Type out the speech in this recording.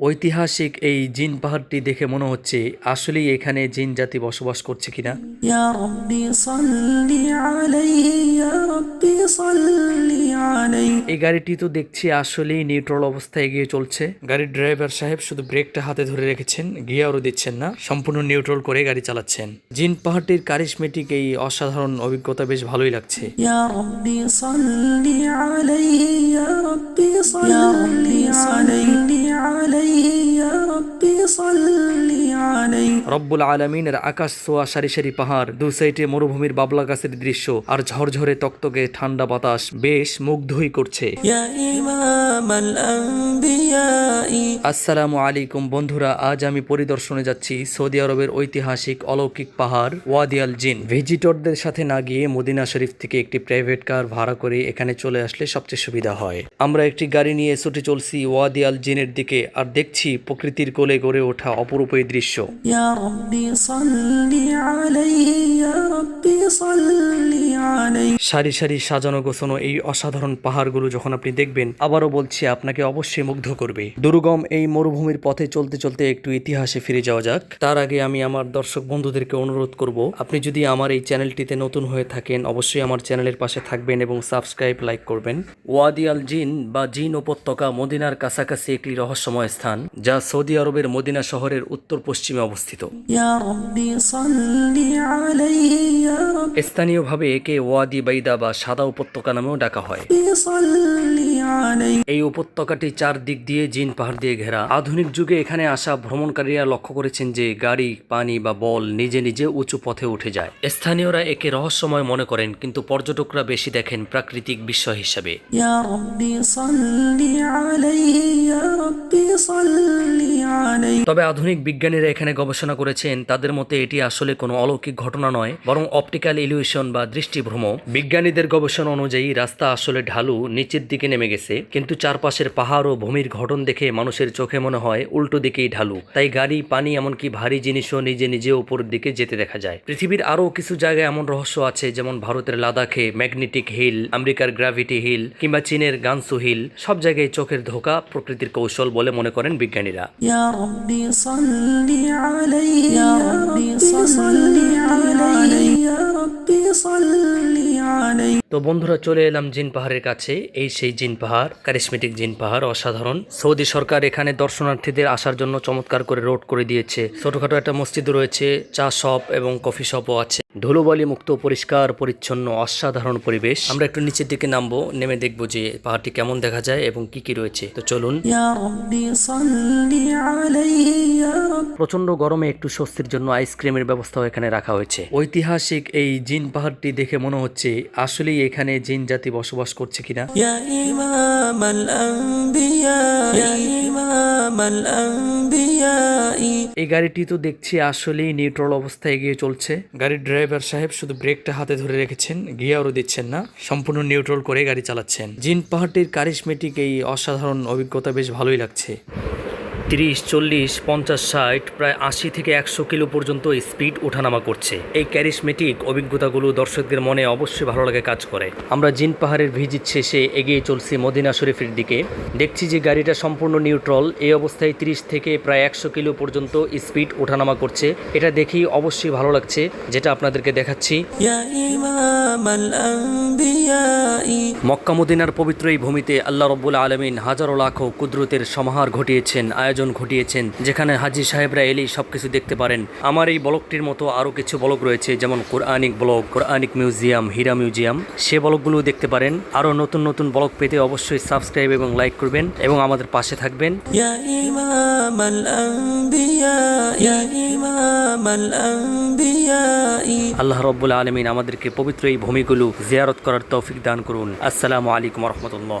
ঐতিহাসিক এই জিন পাহাড়টি দেখে মনে হচ্ছে আসলেই এখানে জিন জাতি বসবাস করছে কিনা। এই গাড়িটি তো দেখছি আসলেই নিউট্রাল অবস্থায় এগিয়ে চলছে। গাড়ির ড্রাইভার সাহেব শুধু ব্রেকটা হাতে ধরে রেখেছেন গিয়ারও দিচ্ছেন না সম্পূর্ণ নিউট্রাল করে গাড়ি চালাচ্ছেন। জিন পাহাড়টির কারিশমেটিক এই অসাধারণ অভিজ্ঞতা বেশ ভালোই লাগছে। صلي عليه يا রব্বুল আলমিনের আকাশ সোয়া সারি সারি পাহাড় দু সাইডে মরুভূমির বাবলা গাছের দৃশ্য আর ঝরঝরে তক্তকে ঠান্ডা বাতাস বেশ মুগ্ধই করছে। আসসালামু আলাইকুম বন্ধুরা আজ আমি পরিদর্শনে যাচ্ছি সৌদি আরবের ঐতিহাসিক অলৌকিক পাহাড় ওয়াদিয়াল জিন। ভিজিটরদের সাথে না গিয়ে মদিনা শরীফ থেকে একটি প্রাইভেট কার ভাড়া করে এখানে চলে আসলে সবচেয়ে সুবিধা হয়। আমরা একটি গাড়ি নিয়ে ছুটে চলছি ওয়াদিয়াল জিনের দিকে আর দেখছি প্রকৃতির কোলে গড়ে ভরে ওঠা অপরূপ এই দৃশ্য। ইয়া রাব্বি সাল্লি আলাইহি ইয়া রাব্বি সাল্লি নেই। সারি সারি সাজানো গোছানো এই অসাধারণ পাহাড়গুলো যখন আপনি দেখবেন আবারও বলছি আপনাকে অবশ্যই মুগ্ধ করবে। দুর্গম এই মরুভূমির পথে চলতে চলতে একটু ইতিহাসে ফিরে যাওয়া যাক। তার আগে আমি আমার দর্শক বন্ধুদেরকে অনুরোধ করব আপনি যদি আমার এই চ্যানেলটিতে নতুন হয়ে থাকেন অবশ্যই আমার চ্যানেলের পাশে থাকবেন এবং সাবস্ক্রাইব লাইক করবেন। ওয়াদি আল জিন বা জিন উপত্যকা মদিনার কাছাকাছি একটি রহস্যময় স্থান যা সৌদি আরবের মদিনা শহরের উত্তর পশ্চিমে অবস্থিত স্থানীয়ভাবে একে ওয়াদি ওয়াদি বাইদা বা সাদা উপত্যকা নামেও ডাকা হয়। এই উপত্যকাটি চারদিক দিয়ে জিন পাহাড় দিয়ে ঘেরা। আধুনিক যুগে এখানে আসা ভ্রমণকারীরা লক্ষ্য করেছেন যে গাড়ি, পানি বা বল নিজে নিজে উঁচু পথে উঠে যায়। স্থানীয়রা একে রহস্যময় মনে করেন, কিন্তু পর্যটকরা বেশি দেখেন প্রাকৃতিক বিষয় হিসাবে। নেই। তবে আধুনিক বিজ্ঞানীরা এখানে গবেষণা করেছেন তাদের মতে এটি আসলে কোনো অলৌকিক ঘটনা নয় বরং অপটিক্যাল ইলিউশন বা দৃষ্টিভ্রম। বিজ্ঞানীদের গবেষণা অনুযায়ী রাস্তা আসলে ঢালু নিচের দিকে নেমে গেছে কিন্তু চারপাশের পাহাড় ও ভূমির ঘটন দেখে মানুষের চোখে মনে হয় উল্টো দিকেই ঢালু। তাই গাড়ি পানি এমনকি ভারী জিনিসও নিজে নিজে উপরের দিকে যেতে দেখা যায়। পৃথিবীর আরও কিছু জায়গায় এমন রহস্য আছে যেমন ভারতের লাদাখে ম্যাগনেটিক হিল আমেরিকার গ্রাভিটি হিল কিংবা চীনের গানসু হিল। সব জায়গায় চোখের ধোকা প্রকৃতির কৌশল বলে মনে করেন বিজ্ঞানীরা। ربي صل عليه يا ربي صل عليه يا ربي صل عليه তো বন্ধুরা চলে এলাম জিন পাহাড়ের কাছে। এই সেই জিন পাহাড় কারিসমেটিক জিন পাহাড় অসাধারণ। সৌদি সরকার এখানে দর্শনার্থীদের আসার জন্য চমৎকার করে রোড করে দিয়েছে। ছোটখাটো একটা মসজিদ রয়েছে চা শপ এবং কফি শপও আছে। ধুলোবালি মুক্ত পরিষ্কার পরিচ্ছন্ন অসাধারণ পরিবেশ। আমরা একটু নিচের দিকে নামবো নেমে দেখব যে পাহাড়টি কেমন দেখা যায় এবং কি কি রয়েছে। তো চলুন। প্রচণ্ড গরমে একটু স্বস্তির জন্য আইসক্রিমের ব্যবস্থাও এখানে রাখা হয়েছে। ঐতিহাসিক এই জিন পাহাড়টি দেখে মনে হচ্ছে আসলে আসলেই এখানে জিন জাতি বসবাস করছে কিনা? এই গাড়িটি তো দেখছি আসলেই নিউট্রাল অবস্থায় এগিয়ে চলছে। গাড়ির ড্রাইভার সাহেব শুধু ব্রেকটা হাতে ধরে রেখেছেন গিয়ারও দিচ্ছেন না সম্পূর্ণ নিউট্রাল করে গাড়ি চালাচ্ছেন। জিন পাহাড়টির কারিশমেটিক এই অসাধারণ অভিজ্ঞতা বেশ ভালোই লাগছে। তিরিশ চল্লিশ পঞ্চাশ ষাট প্রায় আশি থেকে একশো কিলো পর্যন্ত স্পিড ওঠানামা করছে। এই ক্যারিসমেটিক অভিজ্ঞতাগুলো দর্শকদের মনে অবশ্যই ভালো লাগে কাজ করে। আমরা জিন পাহাড়ের ভিজিট শেষে এগিয়ে চলছি মদিনা শরীফের দিকে। দেখছি যে গাড়িটা সম্পূর্ণ নিউট্রল। এই অবস্থায় তিরিশ থেকে প্রায় একশো কিলো পর্যন্ত স্পিড ওঠানামা করছে। এটা দেখি অবশ্যই ভালো লাগছে যেটা আপনাদেরকে দেখাচ্ছি। মক্কা মদিনার পবিত্র এই ভূমিতে আল্লাহ রব্বুল আলমিন হাজারো লাখো কুদরতের সমাহার ঘটিয়েছেন। আয়োজন আয়োজন ঘটিয়েছেন যেখানে হাজি সাহেবরা এলেই সব কিছু দেখতে পারেন। আমার এই ব্লকটির মতো আরও কিছু ব্লক রয়েছে যেমন Quranic block Quranic museum Hira museum. সে ব্লকগুলো দেখতে পারেন। আরও নতুন নতুন ব্লক পেতে অবশ্যই সাবস্ক্রাইব এবং লাইক করবেন এবং আমাদের পাশে থাকবেন। আল্লাহ রব্বুল আলমিন আমাদেরকে পবিত্র এই ভূমিগুলো জিয়ারত করার তৌফিক দান করুন। আসসালামু আলাইকুম রহমতুল্লাহ।